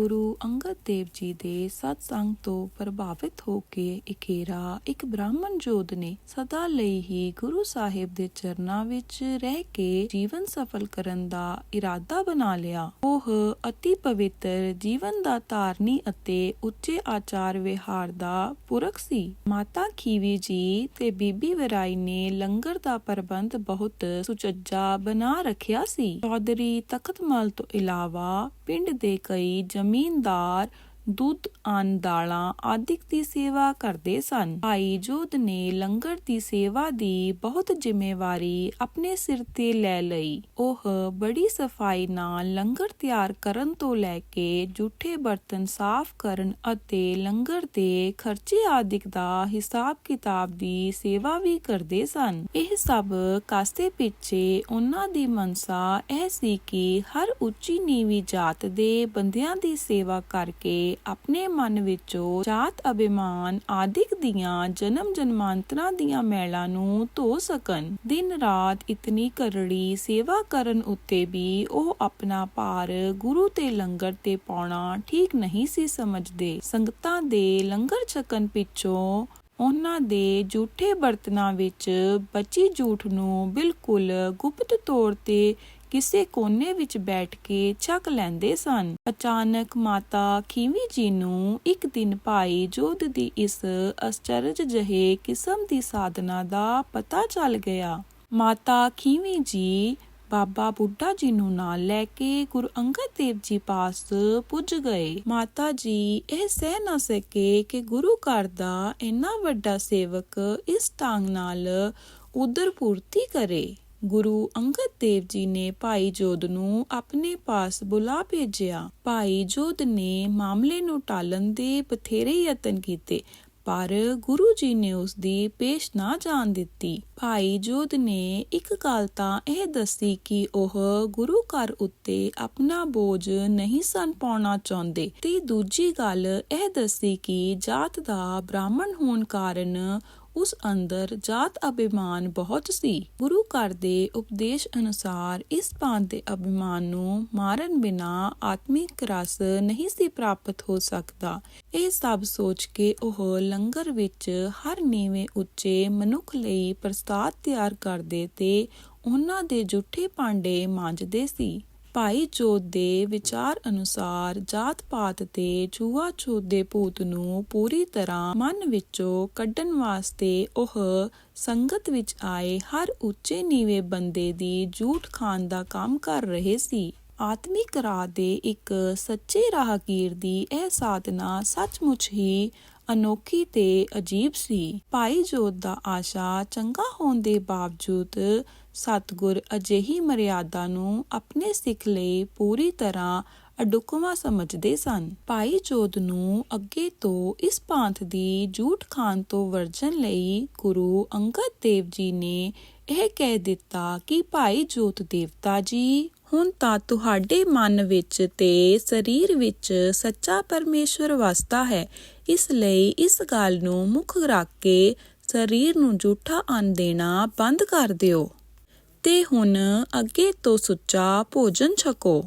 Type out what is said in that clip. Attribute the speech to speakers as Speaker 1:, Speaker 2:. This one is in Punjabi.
Speaker 1: ಗುರು ਗੁਰੂ ਅੰਗਦ ਦੇਵ ਜੀ ਦੇ ਸਤਸੰਗ ਤੋਂ ਪ੍ਰਭਾਵਿਤ ਹੋ ਕੇ ਇਕੇਰਾ ਇੱਕ ਬ੍ਰਾਹਮਣ ਜੋਧ ਨੇ ਸਦਾ ਲਈ ਹੀ ਗੁਰੂ ਸਾਹਿਬ ਦੇ ਚਰਨਾਂ ਵਿੱਚ ਰਹਿ ਕੇ ਜੀਵਨ ਸਫਲ ਕਰਨ ਦਾ ਇਰਾਦਾ ਬਣਾ ਲਿਆ। ਉਹ ਅਤੀ ਪਵਿੱਤਰ, ਜੀਵਨ ਦਾ ਧਾਰਨੀ ਅਤੇ ਉੱਚੇ ਆਚਾਰ ਵਿਹਾਰ ਦਾ ਪੁਰਖ ਸੀ। ਮਾਤਾ ਖੀਵੀ ਜੀ ਤੇ ਬੀਬੀ ਵਰਾਈ ਨੇ ਲੰਗਰ ਦਾ ਪ੍ਰਬੰਧ ਬਹੁਤ ਸੁਚੱਜਾ ਬਣਾ ਰੱਖਿਆ ਸੀ। ਚੌਧਰੀ ਤਖਤਮਲ ਤੋਂ ਇਲਾਵਾ ਪਿੰਡ ਦੇ ਕਈ ਜਮੀਨ God ਦੁੱਧ, ਅੰਨ, ਦਾਲਾਂ ਆਦਿਕ ਦੀ ਸੇਵਾ ਕਰਦੇ ਸਨ। ਭਾਈ ਜੋਧ ਨੇ ਲੰਗਰ ਦੀ ਸੇਵਾ ਦੀ ਬਹੁਤ ਜ਼ਿੰਮੇਵਾਰੀ ਆਪਣੇ ਸਿਰ ਤੇ ਲੈ ਲਈ। ਉਹ ਬੜੀ ਸਫ਼ਾਈ ਨਾਲ ਲੰਗਰ ਤਿਆਰ ਕਰਨ ਤੋਂ ਲੈ ਕੇ ਜੂਠੇ ਬਰਤਨ ਸਾਫ਼ ਕਰਨ ਅਤੇ ਲੰਗਰ ਦੇ ਖਰਚੇ ਆਦਿਕ ਦਾ ਹਿਸਾਬ ਕਿਤਾਬ ਦੀ ਸੇਵਾ ਵੀ ਕਰਦੇ ਸਨ। ਇਹ ਸਭ ਕਾਸੇ ਪਿੱਛੇ ਉਹਨਾਂ ਦੀ ਮਨਸਾ ਇਹ ਸੀ ਕਿ ਹਰ ਉੱਚੀ ਨੀਵੀਂ ਜਾਤ ਦੇ ਬੰਦਿਆਂ ਦੀ ਸੇਵਾ ਕਰਕੇ ਆਪਣੇ ਮਨ ਵਿੱਚੋਂ ਜਾਤ, ਅਭਿਮਾਨ ਆਦਿਕ ਦੀਆਂ ਜਨਮ ਜਨਮਾਂਤਰਾਂ ਦੀਆਂ ਮੈਲਾਂ ਨੂੰ ਧੋ ਸਕਣ। ਦਿਨ ਰਾਤ ਇਤਨੀ ਕਰੜੀ ਸੇਵਾ ਕਰਨ ਉੱਤੇ ਵੀ ਉਹ ਆਪਣਾ ਭਾਰ ਗੁਰੂ ਤੇ ਲੰਗਰ ਤੇ ਪਾਉਣਾ ਠੀਕ ਨਹੀਂ ਸੀ ਸਮਝਦੇ। ਸੰਗਤਾਂ ਦੇ ਲੰਗਰ ਛਕਣ ਪਿੱਛੋਂ ਉਹਨਾਂ ਦੇ ਝੂਠੇ ਬਰਤਨਾਂ ਵਿੱਚ ਬਚੀ ਝੂਠ ਨੂੰ ਬਿਲਕੁਲ ਗੁਪਤ ਤੌਰ ਤੇ ਕਿਸੇ ਕੋਨੇ ਵਿੱਚ ਬੈਠ ਕੇ ਛਕ ਲੈਂਦੇ ਸਨ। ਅਚਾਨਕ ਮਾਤਾ ਖੀਵੀ ਜੀ ਨੂੰ ਇੱਕ ਦਿਨ ਭਾਈ ਜੋਧ ਦੀ ਇਸ ਅਚਰਜ ਜਿਹੇ ਕਿਸਮ ਦੀ ਸਾਧਨਾ ਦਾ ਪਤਾ ਚੱਲ ਗਿਆ। ਮਾਤਾ ਖੀਵੀ ਜੀ ਬਾਬਾ ਬੁੱਢਾ ਜੀ ਨੂੰ ਨਾਲ ਲੈ ਕੇ ਗੁਰੂ ਅੰਗਦ ਦੇਵ ਜੀ ਪਾਸ ਪੁੱਜ ਗਏ। ਮਾਤਾ ਜੀ ਇਹ ਸਹਿ ਨਾ ਸਕੇ ਕਿ ਗੁਰੂ ਘਰ ਦਾ ਇੰਨਾ ਵੱਡਾ ਸੇਵਕ ਇਸ ਢੰਗ ਨਾਲ ਉਦਰ ਪੂਰਤੀ ਕਰੇ। ਗੁਰੂ ਅੰਗਦ ਦੇਵ ਜੀ ਨੇ ਭਾਈ ਜੋਧ ਨੂੰ ਆਪਣੇ ਪਾਸ ਬੁਲਾ ਭੇਜਿਆ। ਭਾਈ ਜੋਧ ਨੇ ਮਾਮਲੇ ਨੂੰ ਟਾਲਣ ਦੇ ਬਥੇਰੇ ਯਤਨ ਕੀਤੇ, ਪਰ ਗੁਰੂ ਜੀ ਨੇ ਉਸ ਦੀ ਪੇਸ਼ ਨਾ ਜਾਣ ਦਿੱਤੀ। ਭਾਈ ਜੋਧ ਨੇ ਇੱਕ ਗੱਲ ਤਾਂ ਇਹ ਦੱਸੀ ਕਿ ਉਹ ਗੁਰੂ ਘਰ ਉੱਤੇ ਆਪਣਾ ਬੋਝ ਨਹੀਂ ਸਨ ਪਾਉਣਾ ਚਾਹੁੰਦੇ ਤੇ ਦੂਜੀ ਗੱਲ ਇਹ ਦੱਸੀ ਕਿ ਜਾਤ ਦਾ ਬ੍ਰਾਹਮਣ ਹੋਣ ਕਾਰਨ ਉਸ ਅੰਦਰ ਜਾਤ ਅਭਿਮਾਨ ਬਹੁਤ ਸੀ। ਗੁਰੂ ਘਰ ਦੇ ਉਪਦੇਸ਼ ਅਨੁਸਾਰ ਇਸ ਪਾਂਤ ਦੇ ਅਭਿਮਾਨ ਨੂੰ ਮਾਰਨ ਬਿਨਾ ਆਤਮਿਕ ਰਸ ਨਹੀਂ ਸੀ ਪ੍ਰਾਪਤ ਹੋ ਸਕਦਾ। ਇਹ ਸਭ ਸੋਚ ਕੇ ਉਹ ਲੰਗਰ ਵਿੱਚ ਹਰ ਨੀਵੇਂ ਉੱਚੇ ਮਨੁੱਖ ਲਈ ਪ੍ਰਸਾਦ ਤਿਆਰ ਕਰਦੇ ਤੇ ਉਹਨਾਂ ਦੇ ਜੁੱਠੇ ਭਾਂਡੇ ਮਾਂਜਦੇ ਸੀ। ਭਾਈ ਜੋਤ ਦੇ ਵਿਚਾਰ ਅਨੁਸਾਰ ਜਾਤ ਪਾਤ ਤੇ ਛੂਆ ਛੂਤ ਦੇ ਭੂਤ ਨੂੰ ਪੂਰੀ ਤਰ੍ਹਾਂ ਮਨ ਵਿੱਚੋਂ ਕੱਢਣ ਵਾਸਤੇ ਉਹ ਸੰਗਤ ਵਿੱਚ ਆਏ ਹਰ ਉੱਚੇ ਨੀਵੇਂ ਬੰਦੇ ਦੀ ਝੂਠ ਖਾਨ ਦਾ ਕੰਮ ਕਰ ਰਹੇ ਸੀ। ਆਤਮਿਕ ਰਾਹ ਦੇ ਇੱਕ ਸੱਚੇ ਰਾਹਗੀਰ ਦੀ ਇਹ ਸਾਧਨਾ ਸੱਚਮੁੱਚ ਹੀ ਅਨੋਖੀ ਤੇ ਅਜੀਬ ਸੀ। ਭਾਈ ਜੋਤ ਦਾ ਆਸ਼ਾ ਚੰਗਾ ਹੋਣ ਦੇ ਬਾਵਜੂਦ ਸਤਗੁਰ ਅਜਿਹੀ ਮਰਿਆਦਾ ਨੂੰ ਆਪਣੇ ਸਿੱਖ ਲਈ ਪੂਰੀ ਤਰ੍ਹਾਂ ਅਡੁੱਕਵਾਂ ਸਮਝਦੇ ਸਨ। ਭਾਈ ਜੋਧ ਨੂੰ ਅੱਗੇ ਤੋਂ ਇਸ ਪੰਥ ਦੀ ਝੂਠ ਖਾਨ ਤੋਂ ਵਰਜਨ ਲਈ ਗੁਰੂ ਅੰਗਦ ਦੇਵ ਜੀ ਨੇ ਇਹ ਕਹਿ ਦਿੱਤਾ ਕਿ ਭਾਈ ਜੋਤ ਦੇਵਤਾ ਜੀ ਹੁਣ ਤਾਂ ਤੁਹਾਡੇ ਮਨ ਵਿੱਚ ਤੇ ਸਰੀਰ ਵਿੱਚ ਸੱਚਾ ਪਰਮੇਸ਼ਵਰ ਵਸਦਾ ਹੈ। ਇਸ ਲਈ ਇਸ ਗੱਲ ਨੂੰ ਮੁੱਖ ਰੱਖ ਕੇ ਸਰੀਰ ਨੂੰ ਝੂਠਾ ਅੰਨ ਦੇਣਾ ਬੰਦ ਕਰ ਦਿਓ। ਤੇ ਹੁਣ ਅੱਗੇ ਤੋਂ ਸੁੱਚਾ ਭੋਜਨ ਛਕੋ।